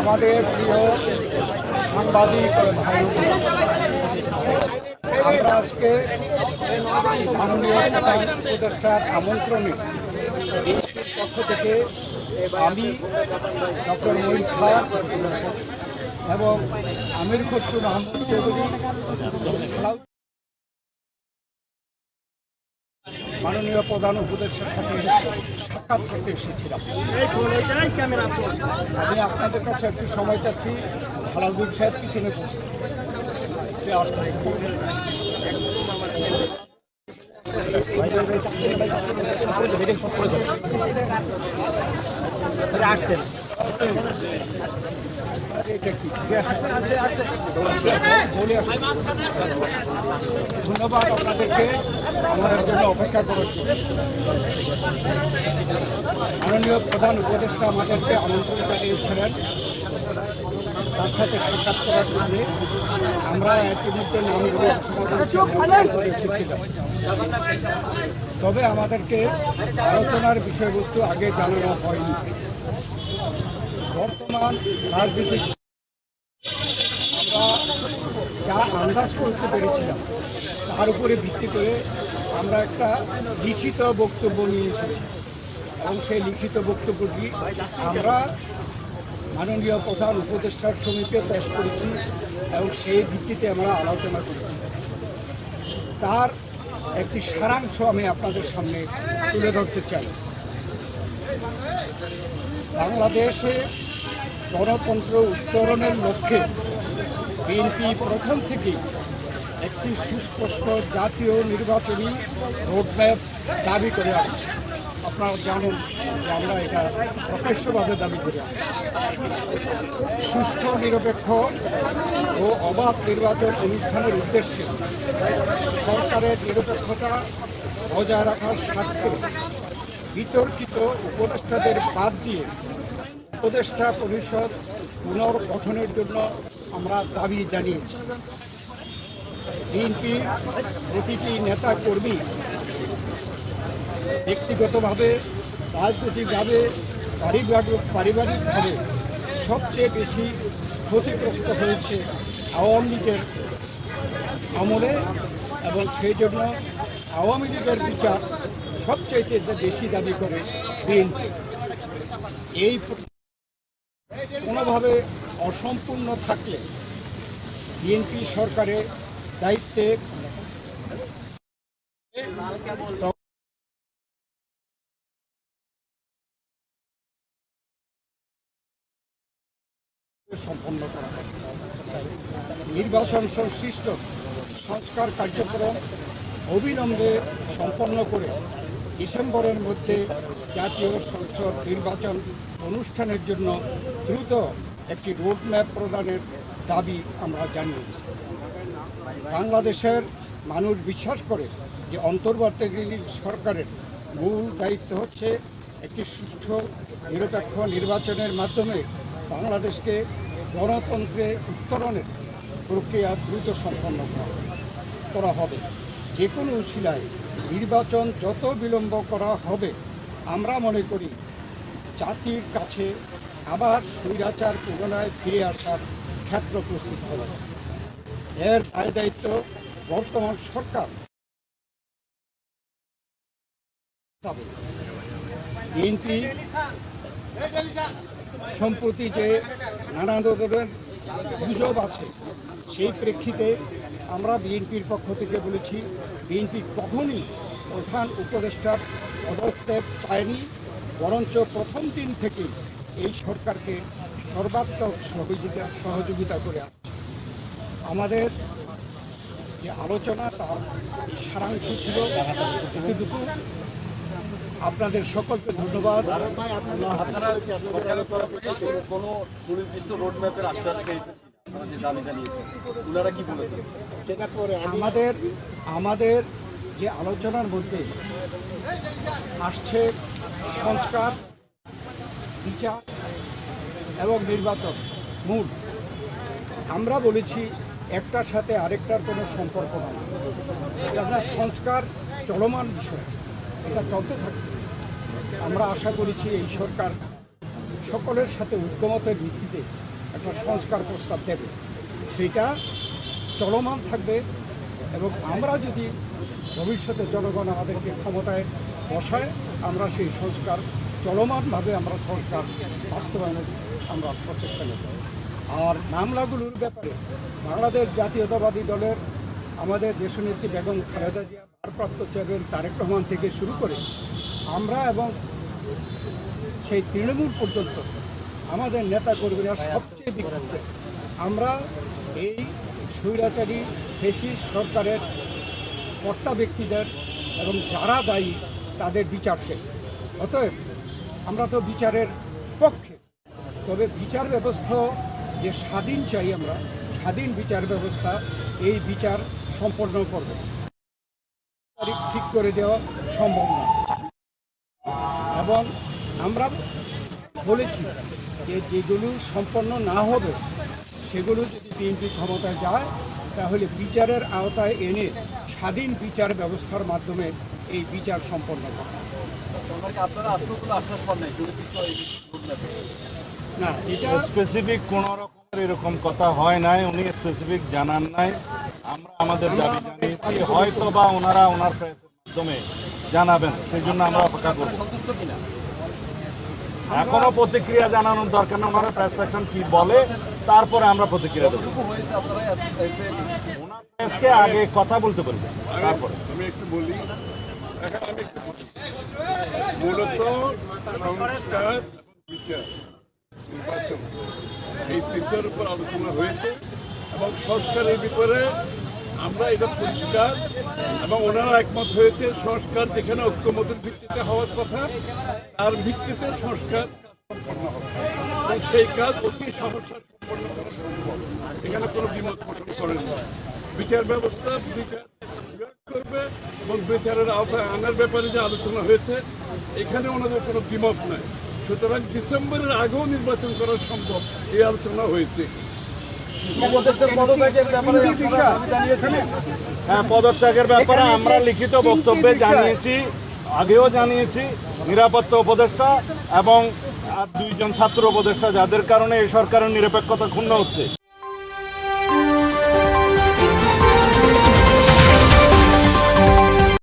আমাদের প্রিয় সাংবাদিক ভাই। আমরা আজকে মাননীয় উপদেষ্টার আমন্ত্রণে পক্ষ থেকে আমি ডক্টর মহিন খান এবং আমির খসরু মাহমুদ চৌধুরী মাননীয় প্রধান উপদেষ্টার সাথে সাক্ষাৎ করতে এসেছিলাম। আমি আপনাদের কাছে একটু সময় চাচ্ছি। সালাউদ্দিন সাহেব পিছনে সে আসছেন। ধন্যবাদ আপনাদেরকে আমাদের জন্য অপেক্ষা করার জন্য মাননীয় প্রধান উপদেষ্টা আমাদেরকে আমন্ত্রণ জানিয়েছিলেন তার সাথে সাক্ষাৎ করার জন্য আমরা ইতিমধ্যে নামগুলো তবে আমাদেরকে আলোচনার বিষয়বস্তু আগে জানানো হয়নি। বর্তমান রাজনীতিক আমরা যা আন্দাজ করতে পেরেছিলাম, তার উপরে ভিত্তি করে আমরা একটা লিখিত বক্তব্য নিয়ে এসেছি। এবং সেই লিখিত বক্তব্যটি আমরা মাননীয় প্রধান উপদেষ্টার সমীপে পেশ করেছি এবং সেই ভিত্তিতে আমরা আলোচনা করেছি। তার একটি সারাংশ আমি আপনাদের সামনে তুলে ধরতে চাই। বাংলাদেশে গণতন্ত্র উত্তরণের লক্ষ্যে বিএনপি প্রথম থেকেই একটি সুস্পষ্ট জাতীয় নির্বাচনী রোডম্যাপ দাবি করে আসছে। আপনারা জানেন যে আমরা এটা প্রকাশ্যভাবে দাবি করি সুষ্ঠু, নিরপেক্ষ ও অবাধ নির্বাচন অনুষ্ঠানের উদ্দেশ্যে সরকারের নিরপেক্ষতা বজায় রাখার স্বার্থে বিতর্কিত উপদেষ্টাদের বাদ দিয়ে উপদেষ্টা পরিষদ পুনর্গঠনের জন্য আমরা দাবি জানিয়েছি। বিএনপি প্রতিটি নেতা কর্মী ব্যক্তিগতভাবে, রাজনৈতিকভাবে, পারিবারিক পারিবারিকভাবে সবচেয়ে বেশি ক্ষতিগ্রস্ত হয়েছে আওয়ামী লীগের আমলে এবং সেই জন্য আওয়ামী লীগের বিচার সবচেয়ে বেশি দাবি করে বিএনপি। এই কোনোভাবে অসম্পূর্ণ থাকলে বিএনপি সরকারের দায়িত্বে সম্পন্ন করা নির্বাচন সংশ্লিষ্ট সংস্কার কার্যক্রম অবিলম্বে সম্পন্ন করে ডিসেম্বরের মধ্যে জাতীয় সংসদ নির্বাচন অনুষ্ঠানের জন্য দ্রুত একটি রোডম্যাপ প্রদানের দাবি আমরা জানিয়েছি। বাংলাদেশের মানুষ বিশ্বাস করে যে অন্তর্বর্তীকালীন সরকারের মূল দায়িত্ব হচ্ছে একটি সুষ্ঠু, নিরপেক্ষ নির্বাচনের মাধ্যমে বাংলাদেশকে গণতন্ত্রে উত্তরণের প্রক্রিয়া দ্রুত সম্পন্ন করা হবে। যে কোনো উশিলায় নির্বাচন যত বিলম্ব করা হবে, আমরা মনে করি জাতির কাছে আবার স্বৈরাচার পুনরায় ফিরে আসার ক্ষেত্র প্রস্তুত হবে। এর দায় দায়িত্ব বর্তমান সরকার। বিএনপি সম্প্রতি যে নানা ধরনের গুজব আছে। সেই প্রেক্ষিতে আমরা বিএনপির পক্ষ থেকে বলেছি, বিএনপি কখনই প্রধান উপদেষ্টার পদক্ষেপ চায়নি, বরঞ্চ প্রথম দিন থেকে এই সরকারকে সর্বাত্মক সহযোগিতা সহযোগিতা করে আসছে। আমাদের যে আলোচনা, তার সারাংশ ছিল আপনাদের সকলকে ধন্যবাদ। আপনারা সরকারের তরফ থেকে কোনো সুনির্দিষ্ট আশ্বাস পেয়েছেন? আমাদের আমাদের যে আলোচনার মধ্যে আসছে সংস্কার বিচার এবং নির্বাচন মূল। আমরা বলেছি একটার সাথে আরেকটার কোনো সম্পর্ক এটা সংস্কার চলমান বিষয়। এটা চলতে থাকে। আমরা আশা করেছি এই সরকার সকলের সাথে ঐক্যমতের ভিত্তিতে একটা সংস্কার প্রস্তাব দেবে। সেইটা চলমান থাকবে এবং আমরা যদি ভবিষ্যতে জনগণ আমাদেরকে ক্ষমতায় বসায়, আমরা সেই সংস্কার চলমানভাবে আমরা সংস্কার বাস্তবায়নের আমরা প্রচেষ্টা নেব। আর মামলাগুলোর ব্যাপারে বাংলাদেশ জাতীয়তাবাদী দলের আমাদের দেশনেত্রী বেগম খালেদা জিয়া, ভারপ্রাপ্ত চেয়ারম্যান তারেক রহমান থেকে শুরু করে আমরা এবং সেই তৃণমূল পর্যন্ত, আমাদের নেতা কর্মীরা সবচেয়ে বিক্ষুব্ধ আমরা এই স্বৈরাচারী, ফেসিস সরকারের কর্তা ব্যক্তিদের এবং যারা দায়ী, তাদের বিচার চাই। অতএব আমরা তো বিচারের পক্ষে। তবে বিচার ব্যবস্থা যে স্বাধীন চাই আমরা, স্বাধীন বিচার ব্যবস্থা, এই বিচার সম্পন্ন করবে। তারিখ ঠিক করে দেওয়া সম্ভব না। এবং আমরা বলেছি যে যেগুলো সম্পন্ন না হবে সেগুলো যদি বিএনপি ক্ষমতায় যায় তাহলে বিচারের আওতায় এনে স্বাধীন বিচার ব্যবস্থার মাধ্যমে এই বিচার সম্পন্ন করা। না এটা স্পেসিফিক কোন রকমের এরকম কথা হয় নাই, উনি স্পেসিফিক জানান নাই। আমরা আমাদের দাবি জানিয়েছি হয়তো বা ওনারা ওনার মাধ্যমে জানাবেন সেই জন্য আমরা অপেক্ষা করব। এখনও প্রতিক্রিয়া জানানোর দরকার না ওনারা প্রেস সেকশন কি বলে, তারপরে আমরা প্রতিক্রিয়া দেবো। ওনার প্রেসকে আগে কথা বলতে পারবেন তারপরে। আমি একটু বলি। মূলত সংস্কার বিচার। নির্বাচন এই তিনটার উপর আলোচনা হয়েছে এবং সংস্কারের ভিতরে আমরা এটা পরিষ্কার এবং ওনারা একমত হয়েছে সংস্কার যেখানে ঐক্যমতের ভিত্তিতে হওয়ার কথা, তার ভিত্তিতে সংস্কার এবং সেই কাজ অতি সহসায় সম্পন্ন করা সম্ভব। এখানে কোনো বিমত পোষণ করেন বিচার ব্যবস্থা, বিচার করবে এবং বিচারের আওতায় আনার ব্যাপারে যে আলোচনা হয়েছে, এখানে ওনাদের কোনো দ্বিমত নাই। সুতরাং ডিসেম্বরের আগেও নির্বাচন করা সম্ভব এই আলোচনা হয়েছে। হ্যাঁ পদত্যাগের ব্যাপারে আমরা লিখিত বক্তব্যে জানিয়েছি আগেও জানিয়েছি নিরাপত্তা উপদেষ্টা এবং আর দুইজন ছাত্র উপদেষ্টা যাদের কারণে এই সরকারের নিরপেক্ষতা ক্ষুণ্ণ হচ্ছে।